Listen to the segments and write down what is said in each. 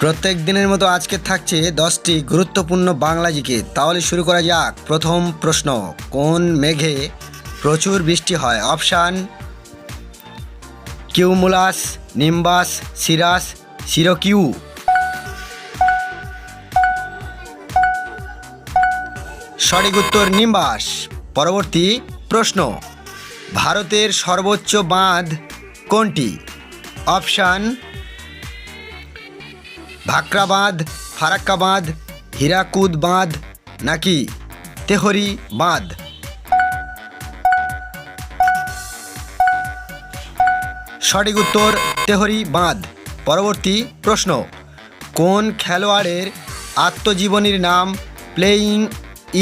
প্রত্যেক দিনের মতো আজকে থাকছে দশটি গুরুত্বপূর্ণ বাংলা জিকে তাহলে শুরু করা যাক। প্রথম প্রশ্ন, কোন মেঘে প্রচুর বৃষ্টি হয়? অপশান, কিউমুলাস, নিম্বাস, সিরাস, সিরকিউ। সঠিক উত্তর নিম্বাস। পরবর্তী প্রশ্ন, ভারতের সর্বোচ্চ বাঁধ কোনটি? অপশান ভাকরা বাঁধ ফারাক্কা বাঁধ হীরাকুদ বাঁধ নাকি তেহরি বাঁধ সঠিক উত্তর তেহরি বাঁধ পরবর্তী প্রশ্ন, কোন খেলোয়াড়ের আত্মজীবনীর নাম playing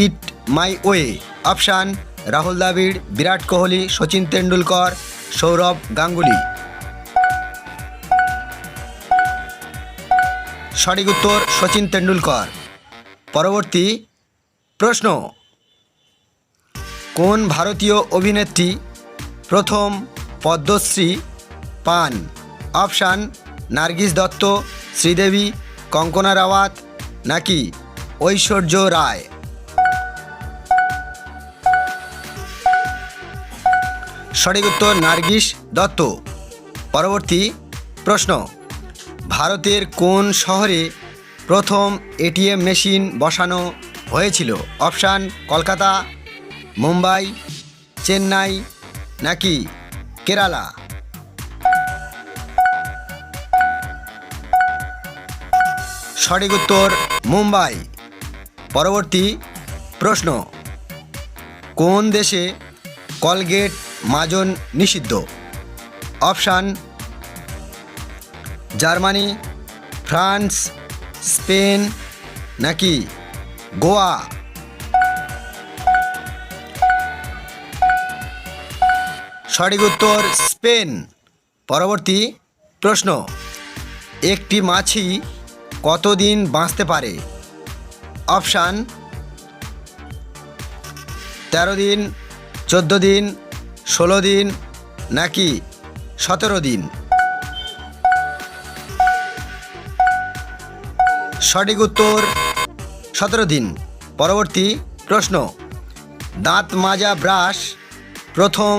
it my way option, Rahul Dravid, Virat Kohli, Sachin Tendulkar, Sourav Ganguly. সঠিক উত্তর সচিন তেন্ডুলকর। পরবর্তী প্রশ্ন। কোন ভারতীয় অভিনেত্রী প্রথম পদ্মশ্রী পান? অপশান, নার্গিস দত্ত, শ্রীদেবী, কঙ্কনা রাওয়াত নাকি ঐশ্বর্য রায়? সঠিক উত্তর, নার্গিস দত্ত। পরবর্তী প্রশ্ন। ভারতের কোন শহরে প্রথম এটিএম মেশিন বসানো হয়েছিল? অপশান, কলকাতা, মুম্বাই, চেন্নাই নাকি কেরালা? সঠিক উত্তর, মুম্বাই। পরবর্তী প্রশ্ন। কোন দেশে কলগেট মাজন নিষিদ্ধ? অপশান জার্মানি, ফ্রান্স, স্পেন, নাকি গোয়া? সঠিক উত্তর, স্পেন। পরবর্তী প্রশ্ন। একটি মাছি কতদিন বাঁচতে পারে? অপশান, তেরো দিন, চোদ্দ দিন, ষোলো দিন, নাকি সতেরো দিন? সঠিক উত্তর সতেরো দিন। পরবর্তী প্রশ্ন। দাঁত মাজা ব্রাশ প্রথম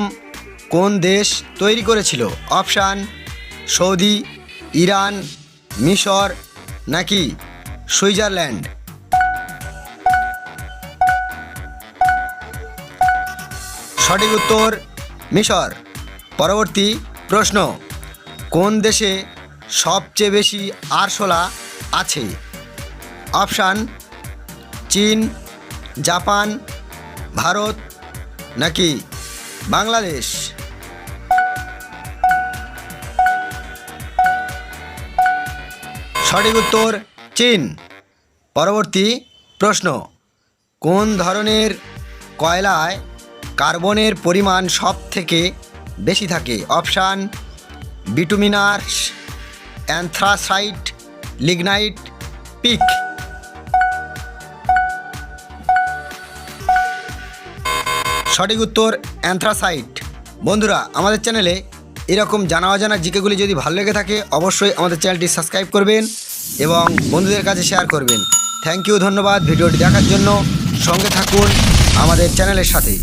কোন দেশ তৈরি করেছিল? অপশান, সৌদি, ইরান, মিশর নাকি সুইজারল্যান্ড? সঠিক উত্তর, মিশর। পরবর্তী প্রশ্ন, কোন দেশে সবচেয়ে বেশি আরশোলা আছে? অপশান, চীন, জাপান, ভারত, নাকি বাংলাদেশ? সঠিক উত্তর, চীন। পরবর্তী প্রশ্ন, কোন ধরনের কয়লায় কার্বনের পরিমাণ সব থেকে বেশি থাকে? Option, bituminous, anthracite, lignite, peat. সঠিক উত্তর অ্যান্থ্রাসাইট। বন্ধুরা, আমাদের চ্যানেলে এরকম জানা অজানা জিকেগুলি যদি ভালো লেগে থাকে, অবশ্যই আমাদের চ্যানেলটি সাবস্ক্রাইব করবেন এবং বন্ধুদের কাছে শেয়ার করবেন। থ্যাংক ইউ, ধন্যবাদ ভিডিওটি দেখার জন্য। সঙ্গে থাকুন আমাদের চ্যানেলের সাথে।